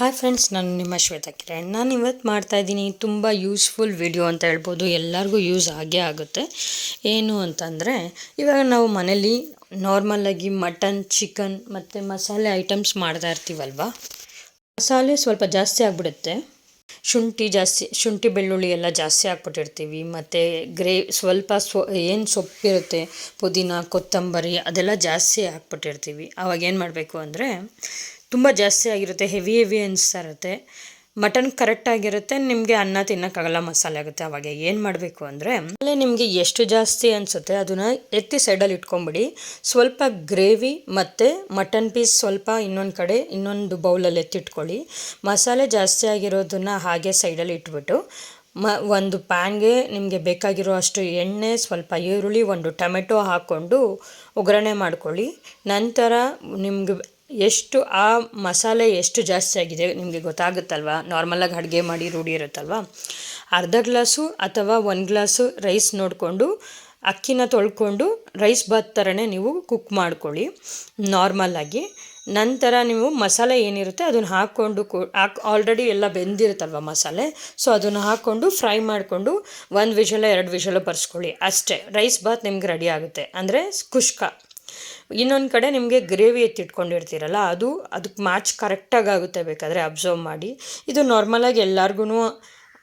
Hi friends ನಾನು ನಿಮ್ಮ ಶ್ವೇತಾ ಕಿರಣ್. ನಾನು ಇವತ್ತು ಮಾಡ್ತಾಯಿದ್ದೀನಿ ತುಂಬ ಯೂಸ್ಫುಲ್ ವಿಡಿಯೋ ಅಂತ ಹೇಳ್ಬೋದು. ಎಲ್ಲರಿಗೂ ಯೂಸ್ ಆಗೇ ಆಗುತ್ತೆ. ಏನು ಅಂತಂದರೆ, ಇವಾಗ ನಾವು ಮನೇಲಿ ನಾರ್ಮಲಾಗಿ ಮಟನ್ ಚಿಕನ್ ಮತ್ತು ಮಸಾಲೆ ಐಟಮ್ಸ್ ಮಾಡ್ತಾ ಇರ್ತೀವಲ್ವ? ಮಸಾಲೆ ಸ್ವಲ್ಪ ಜಾಸ್ತಿ ಆಗಿಬಿಡುತ್ತೆ. ಶುಂಠಿ ಜಾಸ್ತಿ, ಶುಂಠಿ, ಬೆಳ್ಳುಳ್ಳಿ ಎಲ್ಲ ಜಾಸ್ತಿ ಹಾಕ್ಬಿಟ್ಟಿರ್ತೀವಿ ಮತ್ತು ಗ್ರೇ, ಸ್ವಲ್ಪ ಸ್ವ ಏನು ಸೊಪ್ಪಿರುತ್ತೆ, ಪುದೀನ, ಕೊತ್ತಂಬರಿ ಅದೆಲ್ಲ ಜಾಸ್ತಿ ಹಾಕ್ಬಿಟ್ಟಿರ್ತೀವಿ ಆವಾಗ ಏನು ಮಾಡಬೇಕು ಅಂದರೆ ತುಂಬ ಜಾಸ್ತಿ ಆಗಿರುತ್ತೆ ಹೆವಿ ಹೆವಿ ಅನಿಸ್ತಾ ಇರುತ್ತೆ. ಮಟನ್ ಕರೆಕ್ಟಾಗಿರುತ್ತೆ ನಿಮಗೆ ಅನ್ನ ತಿನ್ನೋಕ್ಕಾಗಲ್ಲ, ಮಸಾಲೆ ಆಗುತ್ತೆ. ಅವಾಗ ಏನು ಮಾಡಬೇಕು ಅಂದರೆ, ಆಮೇಲೆ ನಿಮಗೆ ಎಷ್ಟು ಜಾಸ್ತಿ ಅನಿಸುತ್ತೆ, ಅದನ್ನು ಎತ್ತಿ ಸೈಡಲ್ಲಿ ಇಟ್ಕೊಂಬಿಡಿ. ಸ್ವಲ್ಪ ಗ್ರೇವಿ ಮತ್ತು ಮಟನ್ ಪೀಸ್ ಸ್ವಲ್ಪ ಇನ್ನೊಂದು ಕಡೆ, ಇನ್ನೊಂದು ಬೌಲಲ್ಲಿ ಎತ್ತಿಟ್ಕೊಳ್ಳಿ ಮಸಾಲೆ ಜಾಸ್ತಿ ಆಗಿರೋದನ್ನು ಹಾಗೆ ಸೈಡಲ್ಲಿ ಇಟ್ಬಿಟ್ಟು, ಮ, ಒಂದು ಪ್ಯಾನ್ಗೆ ನಿಮಗೆ ಬೇಕಾಗಿರೋ ಅಷ್ಟು ಎಣ್ಣೆ, ಸ್ವಲ್ಪ ಈರುಳ್ಳಿ, ಒಂದು ಟೊಮೆಟೊ ಹಾಕ್ಕೊಂಡು ಒಗ್ಗರಣೆ ಮಾಡ್ಕೊಳ್ಳಿ. ನಂತರ ನಿಮ್ಗೆ ಎಷ್ಟು ಆ ಮಸಾಲೆ ಎಷ್ಟು ಜಾಸ್ತಿ ಆಗಿದೆ ನಿಮಗೆ ಗೊತ್ತಾಗುತ್ತಲ್ವ? ನಾರ್ಮಲಾಗಿ ಅಡುಗೆ ಮಾಡಿ ರೂಢಿ ಇರುತ್ತಲ್ವ? ಅರ್ಧ ಗ್ಲಾಸು ಅಥವಾ ಒಂದು ಗ್ಲಾಸು ರೈಸ್ ನೋಡಿಕೊಂಡು, ಅಕ್ಕಿನ ತೊಳ್ಕೊಂಡು ರೈಸ್ ಬಾತ್ ಥರನೇ ನೀವು ಕುಕ್ ಮಾಡ್ಕೊಳ್ಳಿ. ನಾರ್ಮಲಾಗಿ ನಂತರ ನೀವು ಮಸಾಲೆ ಏನಿರುತ್ತೆ ಅದನ್ನು ಹಾಕ್ಕೊಂಡು ಕು ಹಾಕ್ ಆಲ್ರೆಡಿ ಎಲ್ಲ ಬೆಂದಿರುತ್ತಲ್ವ ಮಸಾಲೆ? ಸೊ ಅದನ್ನು ಹಾಕ್ಕೊಂಡು ಫ್ರೈ ಮಾಡಿಕೊಂಡು ಒಂದು ವಿಷಲ ಎರಡು ವಿಷಲ ಬರ್ಸ್ಕೊಳ್ಳಿ. ಅಷ್ಟೇ. ರೈಸ್ ಬಾತ್ ನಿಮ್ಗೆ ರೆಡಿ ಆಗುತ್ತೆ. ಅಂದರೆ ಕುಷ್ಕ. ಇನ್ನೊಂದು ಕಡೆ ನಿಮಗೆ ಗ್ರೇವಿ ಎತ್ತಿಟ್ಕೊಂಡಿರ್ತೀರಲ್ಲ, ಅದು ಅದಕ್ಕೆ ಮ್ಯಾಚ್ ಕರೆಕ್ಟಾಗಿ ಆಗುತ್ತೆ ಬೇಕಾದರೆ ಅಬ್ಸರ್ವ್ ಮಾಡಿ. ಇದು ನಾರ್ಮಲಾಗಿ ಎಲ್ಲರಿಗೂ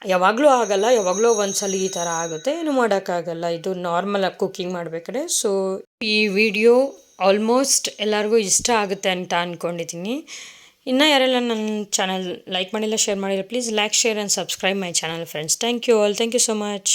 ಯಾವಾಗಲೂ ಆಗಲ್ಲ, ಯಾವಾಗಲೂ ಒಂದ್ಸಲ ಈ ಥರ ಆಗುತ್ತೆ. ಏನು ಮಾಡೋಕ್ಕಾಗಲ್ಲ, ಇದು ನಾರ್ಮಲಾಗಿ ಕುಕ್ಕಿಂಗ್ ಮಾಡಬೇಕಾದ್ರೆ. ಸೊ ಈ ವಿಡಿಯೋ ಆಲ್ಮೋಸ್ಟ್ ಎಲ್ಲರಿಗೂ ಇಷ್ಟ ಆಗುತ್ತೆ ಅಂತ ಅಂದ್ಕೊಂಡಿದ್ದೀನಿ ಇನ್ನೂ ಯಾರೆಲ್ಲ ನನ್ನ ಚಾನಲ್ ಲೈಕ್ ಮಾಡಿಲ್ಲ ಶೇರ್ ಮಾಡಿಲ್ಲ please like share and subscribe my channel friends thank you all thank you so much